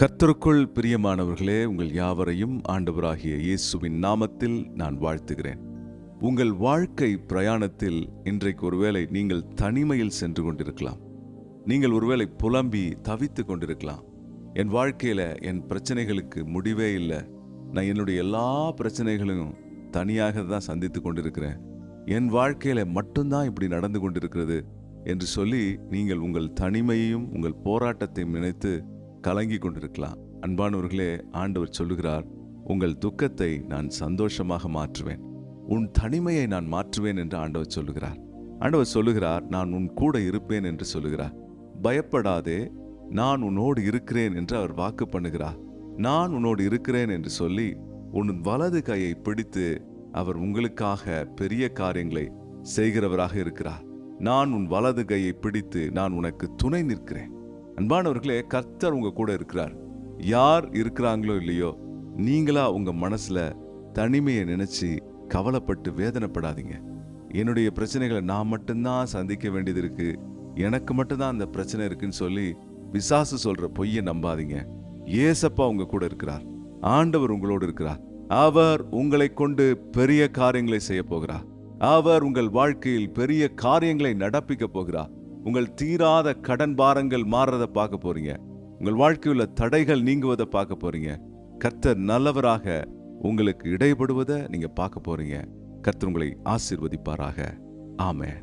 கர்த்தருக்குள் பிரியமானவர்களே உங்கள் யாவரையும் ஆண்டவராகிய இயேசுவின் நாமத்தில் நான் வாழ்த்துகிறேன். உங்கள் வாழ்க்கை பிரயாணத்தில் இன்றைக்கு ஒருவேளை நீங்கள் தனிமையில் சென்று கொண்டிருக்கலாம். நீங்கள் ஒருவேளை புலம்பி தவித்து கொண்டிருக்கலாம். என் வாழ்க்கையில என் பிரச்சனைகளுக்கு முடிவே இல்லை. நான் என்னுடைய எல்லா பிரச்சனைகளையும் தனியாக தான் சந்தித்து கொண்டிருக்கிறேன். என் வாழ்க்கையில மட்டும்தான் இப்படி நடந்து கொண்டிருக்கிறது என்று சொல்லி நீங்கள் உங்கள் தனிமையையும் உங்கள் போராட்டத்தையும் நினைத்து கலங்கி கொண்டிருக்கலாம். அன்பானவர்களே ஆண்டவர் சொல்லுகிறார் உங்கள் துக்கத்தை நான் சந்தோஷமாக மாற்றுவேன். உன் தனிமையை நான் மாற்றுவேன் என்று ஆண்டவர் சொல்லுகிறார். ஆண்டவர் சொல்லுகிறார் நான் உன் கூட இருப்பேன் என்று சொல்லுகிறார். பயப்படாதே நான் உன்னோடு இருக்கிறேன் என்று அவர் வாக்கு பண்ணுகிறார். நான் உன்னோடு இருக்கிறேன் என்று சொல்லி உன் வலது கையை பிடித்து அவர் உங்களுக்காக பெரிய காரியங்களை செய்கிறவராக இருக்கிறார். நான் உன் வலது கையை பிடித்து நான் உனக்கு துணை நிற்கிறேன். அன்பானவர்களே கர்த்தர் உங்க கூட இருக்கிறார். யார் இருக்கிறாங்களோ இல்லையோ நீங்களா உங்க மனசுல தனிமையை நினைச்சு கவலைப்பட்டு வேதனைப்படாதீங்க. என்னுடைய பிரச்சனைகளை நான் மட்டும்தான் சந்திக்க வேண்டியது இருக்கு. எனக்கு மட்டும்தான் அந்த பிரச்சனை இருக்குன்னு சொல்லி விசாசு சொல்ற பொய்யை நம்பாதீங்க. ஏசப்பா உங்க கூட இருக்கிறார். ஆண்டவர் உங்களோடு இருக்கிறார். அவர் உங்களை கொண்டு பெரிய காரியங்களை செய்ய போகிறார். அவர் உங்கள் வாழ்க்கையில் பெரிய காரியங்களை நடப்பிக்க போகிறார். உங்கள் தீராத கடன் பாரங்கள் மாறுறதை பார்க்க போறீங்க. உங்கள் வாழ்க்கையில் உள்ள தடைகள் நீங்குவதை பார்க்க போறீங்க. கர்த்தர் நல்லவராக உங்களுக்கு இடைபடுவதை நீங்க பார்க்க போறீங்க. கர்த்தர் உங்களை ஆசீர்வதிப்பாராக. ஆமே